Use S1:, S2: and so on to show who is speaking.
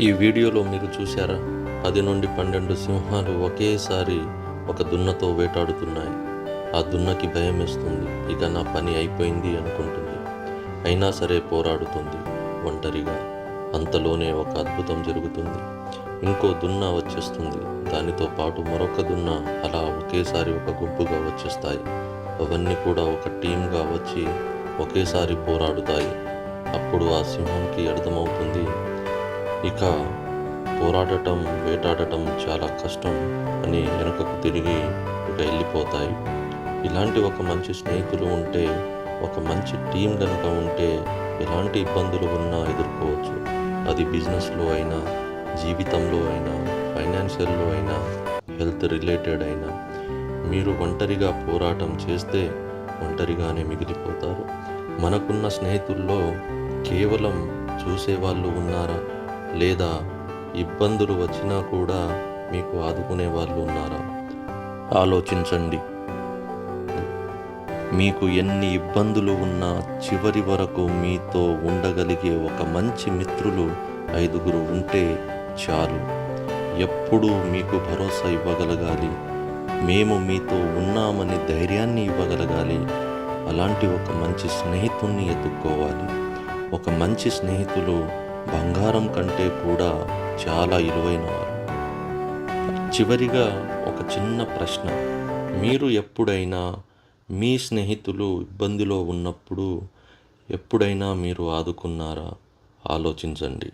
S1: ఈ వీడియోలో మీరు చూశారా? పది నుండి పన్నెండు సింహాలు ఒకేసారి ఒక దున్నతో వేటాడుతున్నాయి. ఆ దున్నకి భయం వేస్తుంది. ఇక నా పని అయిపోయింది అనుకుంటుంది. అయినా సరే పోరాడుతుంది ఒంటరిగా. అంతలోనే ఒక అద్భుతం జరుగుతుంది. ఇంకో దున్న వచ్చేస్తుంది. దానితో పాటు మరొక దున్న అలా ఒకేసారి ఒక గుంపుగా వచ్చేస్తాయి. అవన్నీ కూడా ఒక టీమ్గా వచ్చి ఒకేసారి పోరాడుతాయి. అప్పుడు ఆ సింహంకి అర్థమవుతుంది ఇక పోరాడటం వేటాడటం చాలా కష్టం అని వెనుకకు తిరిగి ఇక వెళ్ళిపోతాయి. ఇలాంటి ఒక మంచి స్నేహితులు ఉంటే ఒక మంచి టీం కనుక ఉంటే ఎలాంటి ఇబ్బందులు ఉన్నా ఎదుర్కోవచ్చు. అది బిజినెస్లో అయినా జీవితంలో అయినా ఫైనాన్షియల్లో అయినా హెల్త్ రిలేటెడ్ అయినా. మీరు ఒంటరిగా పోరాటం చేస్తే ఒంటరిగానే మిగిలిపోతారు. మనకున్న స్నేహితుల్లో కేవలం చూసేవాళ్ళు ఉన్నారా? లేదా ఇబ్బందులు వచ్చినా కూడా మీకు ఆదుకునే వాళ్ళు ఉన్నారా? ఆలోచించండి. మీకు ఎన్ని ఇబ్బందులు ఉన్నా చివరి వరకు మీతో ఉండగలిగే ఒక మంచి మిత్రులు ఐదుగురు ఉంటే చాలు. ఎప్పుడూ మీకు భరోసా ఇవ్వగలగాలి. మేము మీతో ఉన్నామని ధైర్యాన్ని ఇవ్వగలగాలి. అలాంటి ఒక మంచి స్నేహితుణ్ణి ఎదుర్కోవాలి ఒక మంచి స్నేహితులు బంగారం కంటే కూడా చాలా ఇలువైన వారు చివరిగా ఒక చిన్న ప్రశ్న. మీరు ఎప్పుడైనా మీ స్నేహితులు ఇబ్బందిలో ఉన్నప్పుడు ఎప్పుడైనా మీరు ఆదుకున్నారా? ఆలోచించండి.